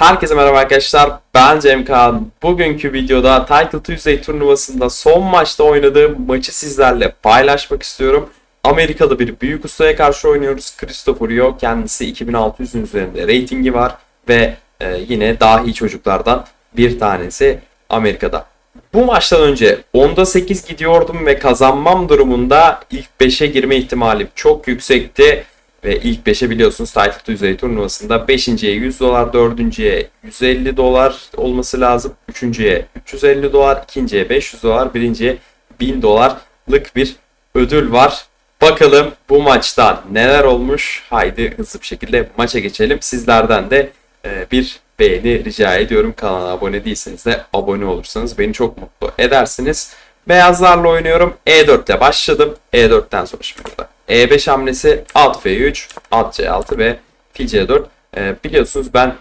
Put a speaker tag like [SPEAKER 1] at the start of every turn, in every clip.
[SPEAKER 1] Herkese merhaba arkadaşlar. Ben Cem Kaan. Bugünkü videoda Title Tuesday turnuvasında son maçta oynadığım maçı sizlerle paylaşmak istiyorum. Amerikalı bir büyük ustaya karşı oynuyoruz. Christopher Yo. Kendisi 2600'ün üzerinde reytingi var ve e, yine dahi çocuklardan bir tanesi Amerika'da. Bu maçtan önce 10'da 8 gidiyordum ve kazanmam durumunda ilk 5'e girme ihtimalim çok yüksekti. Ve ilk 5'e biliyorsunuz Title Tuesday turnuvasında 5.ye 100 dolar, 4.ye 150 dolar olması lazım. 3.ye 350 dolar, 2.ye 500 dolar, 1.ye 1000 dolarlık bir ödül var. Bakalım bu maçta neler olmuş? Haydi hızlı bir şekilde maça geçelim. Sizlerden de e, bir beğeni rica ediyorum. Kanala abone değilseniz de abone olursanız beni çok mutlu edersiniz. Beyazlarla oynuyorum. E4 ile başladım. E4'ten sonra şimdi burada. E5 hamlesi at F3, at C6 ve fil C4. Ee, biliyorsunuz ben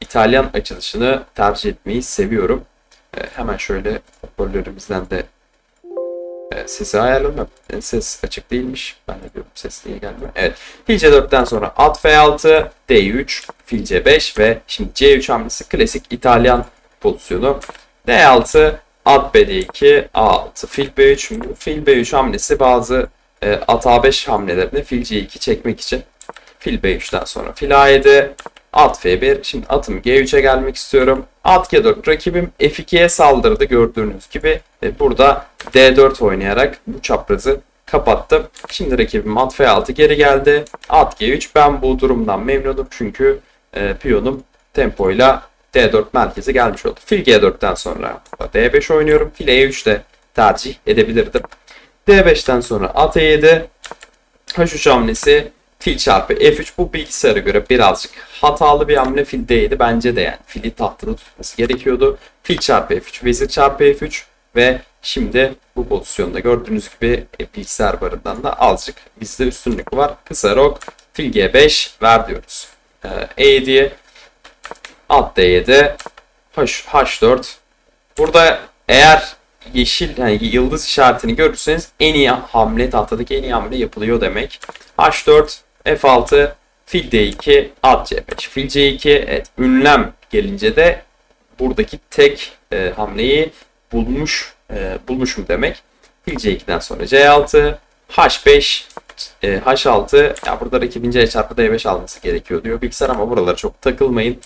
[SPEAKER 1] İtalyan açılışını tercih etmeyi seviyorum. Ee, hemen şöyle hoparlörümüzden de e, sesi ayarladım. E, ses açık değilmiş. Ben de diyorum ses niye gelmiyor. Evet. Fil C4'ten sonra at F6, D3, fil C5 ve şimdi C3 hamlesi klasik İtalyan pozisyonu. D6, at B2, A6, fil B3. Şimdi fil B3 hamlesi bazı e, at A5 hamlelerini fil C2 çekmek için. Fil B3'ten sonra fil A7, at F1. Şimdi atım G3'e gelmek istiyorum. At G4. Rakibim F2'ye saldırdı gördüğünüz gibi. E, burada D4 oynayarak bu çaprazı kapattım. Şimdi rakibim at F6 geri geldi. At G3. Ben bu durumdan memnunum çünkü e, piyonum tempoyla D4 merkeze gelmiş oldu. Fil G4'ten sonra D5 oynuyorum. Fil E3 de tercih edebilirdim. D5'ten sonra at E7. H3 hamlesi fil çarpı F3 bu bilgisayara göre birazcık hatalı bir hamle fil D'ydi. Bence de yani fili tahtada tutması gerekiyordu. Fil çarpı F3, vezir çarpı F3 ve şimdi bu pozisyonda gördüğünüz gibi e, bilgisayar barından da azıcık bizde üstünlük var. Kısa rok fil G5 ver diyoruz. Ee, E7'ye at D7 H, H4 burada eğer yeşil yani yıldız işaretini görürseniz en iyi hamle tahtadaki en iyi hamle yapılıyor demek. H4, F6, fil D2, at C5. Fil C2 evet ünlem gelince de buradaki tek e, hamleyi bulmuş e, bulmuşum demek. Fil C2'den sonra C6, H5, e, H6 ya burada rakibin C çarpı D5 alması gerekiyor diyor bilgisayar ama buralara çok takılmayın.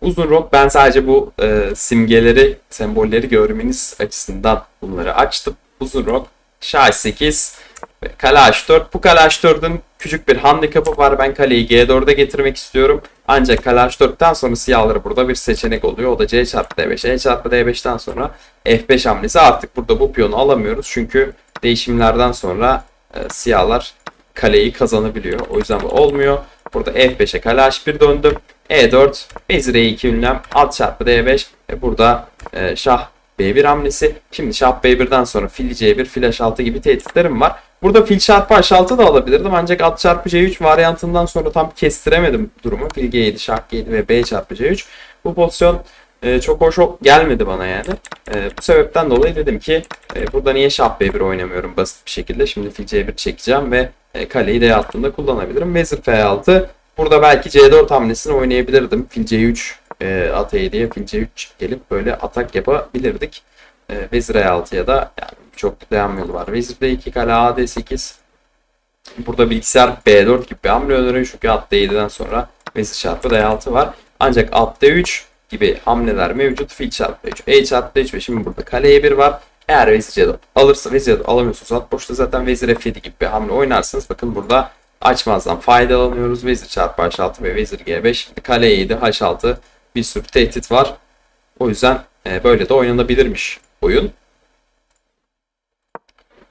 [SPEAKER 1] Uzun rok ben sadece bu e, simgeleri, sembolleri görmeniz açısından bunları açtım. Uzun rok, şah 8 ve kale h4. Bu kale h4'ün küçük bir handikapı var. Ben kaleyi g4'e getirmek istiyorum. Ancak kale h4'ten sonra siyahları burada bir seçenek oluyor. O da c çarpı d5. e çarpı d5'ten sonra f5 hamlesi. Artık burada bu piyonu alamıyoruz. Çünkü değişimlerden sonra e, siyahlar kaleyi kazanabiliyor. O yüzden bu olmuyor. Burada f5'e kale h1 döndüm. E4, vezir E2 ünlem, at çarpı D5 ve burada e, şah B1 hamlesi. Şimdi şah B1'den sonra fil C1, fil H6 gibi tehditlerim var. Burada fil çarpı H6 da alabilirdim ancak at çarpı C3 varyantından sonra tam kestiremedim durumu. Fil G7, şah G7 ve B çarpı C3. Bu pozisyon e, çok hoş gelmedi bana yani. E, bu sebepten dolayı dedim ki e, burada niye şah B1 oynamıyorum basit bir şekilde. Şimdi fil C1 çekeceğim ve e, kaleyi D altında kullanabilirim. Vezir F6 Burada belki C4 hamlesini oynayabilirdim. Fil C3 e, at E7'ye fil C3 gelip böyle atak yapabilirdik. E, Vezir E6'ya da yani çok devam yolu var. Vezir D2 kale A D8. Burada bilgisayar B4 gibi bir hamle öneriyor. Çünkü at D7'den sonra vezir çarpı D6 var. Ancak at D3 gibi hamleler mevcut. Fil çarpı D3, E çarpı D3 ve şimdi burada kale E1 var. Eğer vezir C4 alırsa vezir C4 alamıyorsunuz. At boşta zaten vezir F7 gibi bir hamle oynarsınız. Bakın burada açmazdan faydalanıyoruz. Vezir çarpı H6 ve vezir G5. Kale E7, H6 bir sürü tehdit var. O yüzden e, böyle de oynanabilirmiş oyun.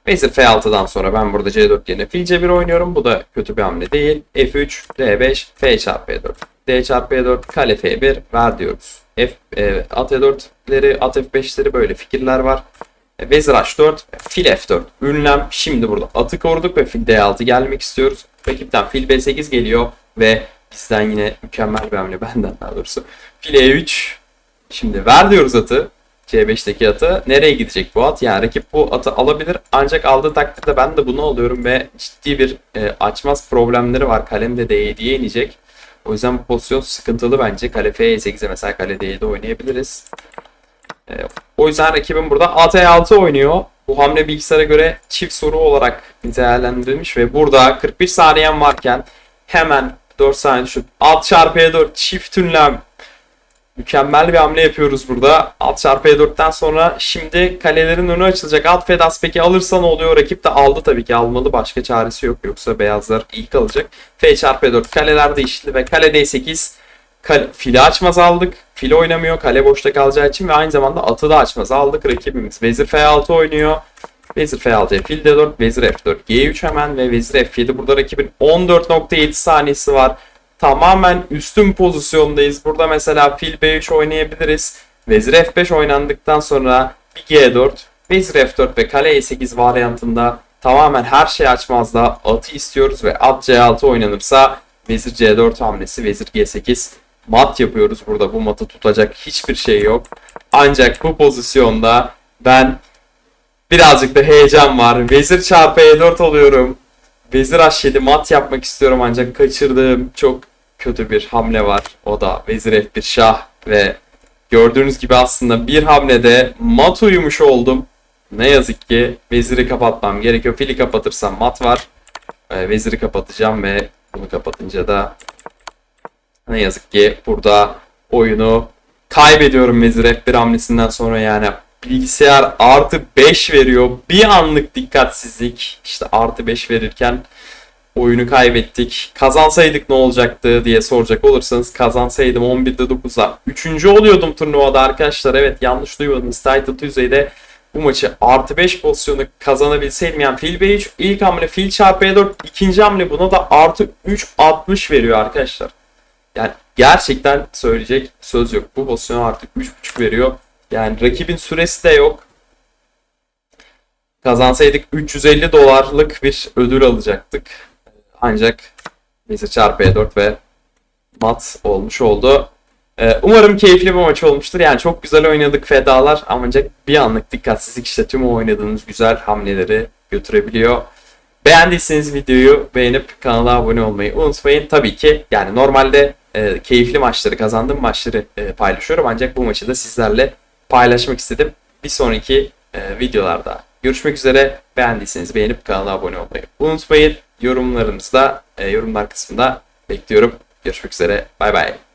[SPEAKER 1] Vezir F6'dan sonra ben burada C4 yerine fil C1 oynuyorum. Bu da kötü bir hamle değil. F3, D5, F çarpı E4. D çarpı E4, kale F1 ver diyoruz. F, e, at E4'leri, at F5'leri böyle fikirler var. E, Vezir H4, fil F4. Ünlem şimdi burada atı koruduk ve fil D6 gelmek istiyoruz. Rakipten fil B8 geliyor ve bizden yine mükemmel bir hamle benden daha doğrusu. Fil E3. Şimdi ver diyoruz atı. C5'teki atı. Nereye gidecek bu at? Yani rakip bu atı alabilir. Ancak aldığı takdirde ben de bunu alıyorum ve ciddi bir e, açmaz problemleri var. Kalem de D7'ye inecek. O yüzden bu pozisyon sıkıntılı bence. Kale F8'e mesela kale D7 oynayabiliriz. O yüzden rakibim burada AT6 oynuyor. Bu hamle bilgisayara göre çift soru olarak değerlendirilmiş ve burada 41 saniyem varken hemen 4 saniye düşüp alt çarpı E4 çift ünlem mükemmel bir hamle yapıyoruz burada. Alt çarpı E4'ten sonra şimdi kalelerin önü açılacak. Alt Fedas peki alırsa ne oluyor? Rakip de aldı tabii ki almalı. Başka çaresi yok. Yoksa beyazlar iyi kalacak. F çarpı E4 kaleler değişti ve kale D8 kale, fili açmaz aldık. Fili oynamıyor. Kale boşta kalacağı için ve aynı zamanda atı da açmaz aldık. Rakibimiz Vezir F6 oynuyor. Vezir F6, fil D4, Vezir F4, G3 hemen ve Vezir F7. Burada rakibin 14.7 saniyesi var. Tamamen üstün pozisyondayız. Burada mesela fil B3 oynayabiliriz. Vezir F5 oynandıktan sonra bir G4, Vezir F4 ve kale E8 varyantında tamamen her şey açmazda atı istiyoruz ve at C6 oynanırsa Vezir C4 hamlesi, Vezir G8 mat yapıyoruz. Burada bu matı tutacak hiçbir şey yok. Ancak bu pozisyonda ben Birazcık da heyecan var. Vezir çarpı E4 oluyorum. Vezir H7 mat yapmak istiyorum ancak kaçırdığım çok kötü bir hamle var. O da Vezir F1 şah ve gördüğünüz gibi aslında bir hamlede mat uyumuş oldum. Ne yazık ki veziri kapatmam gerekiyor. Fili kapatırsam mat var. Ee, veziri kapatacağım ve bunu kapatınca da ne yazık ki burada oyunu kaybediyorum vezir F1 hamlesinden sonra yani bilgisayar artı 5 veriyor. Bir anlık dikkatsizlik. İşte artı 5 verirken oyunu kaybettik. Kazansaydık ne olacaktı diye soracak olursanız kazansaydım 11'de 9'a 3. oluyordum turnuvada arkadaşlar. Evet yanlış duymadınız. Title Tuesday'de bu maçı artı 5 pozisyonu kazanabilseydim yani fil B3 ilk hamle fil çarpı E4 ikinci hamle buna da artı 3 60 veriyor arkadaşlar. Yani gerçekten söyleyecek söz yok. Bu pozisyonu artık 3.5 veriyor. Yani rakibin süresi de yok. Kazansaydık 350 dolarlık bir ödül alacaktık. Ancak Vezir çarpı E4 ve mat olmuş oldu. Ee, umarım keyifli bir maç olmuştur. Yani çok güzel oynadık fedalar ancak bir anlık dikkatsizlik işte tüm o oynadığınız güzel hamleleri götürebiliyor. Beğendiyseniz videoyu beğenip kanala abone olmayı unutmayın. Tabii ki yani normalde e, keyifli maçları, kazandığım maçları e, paylaşıyorum ancak bu maçı da sizlerle paylaşmak istedim. Bir sonraki e, videolarda görüşmek üzere. Beğendiyseniz beğenip kanala abone olmayı unutmayın. Yorumlarınızda, e, yorumlar kısmında bekliyorum. Görüşmek üzere. Bay bay.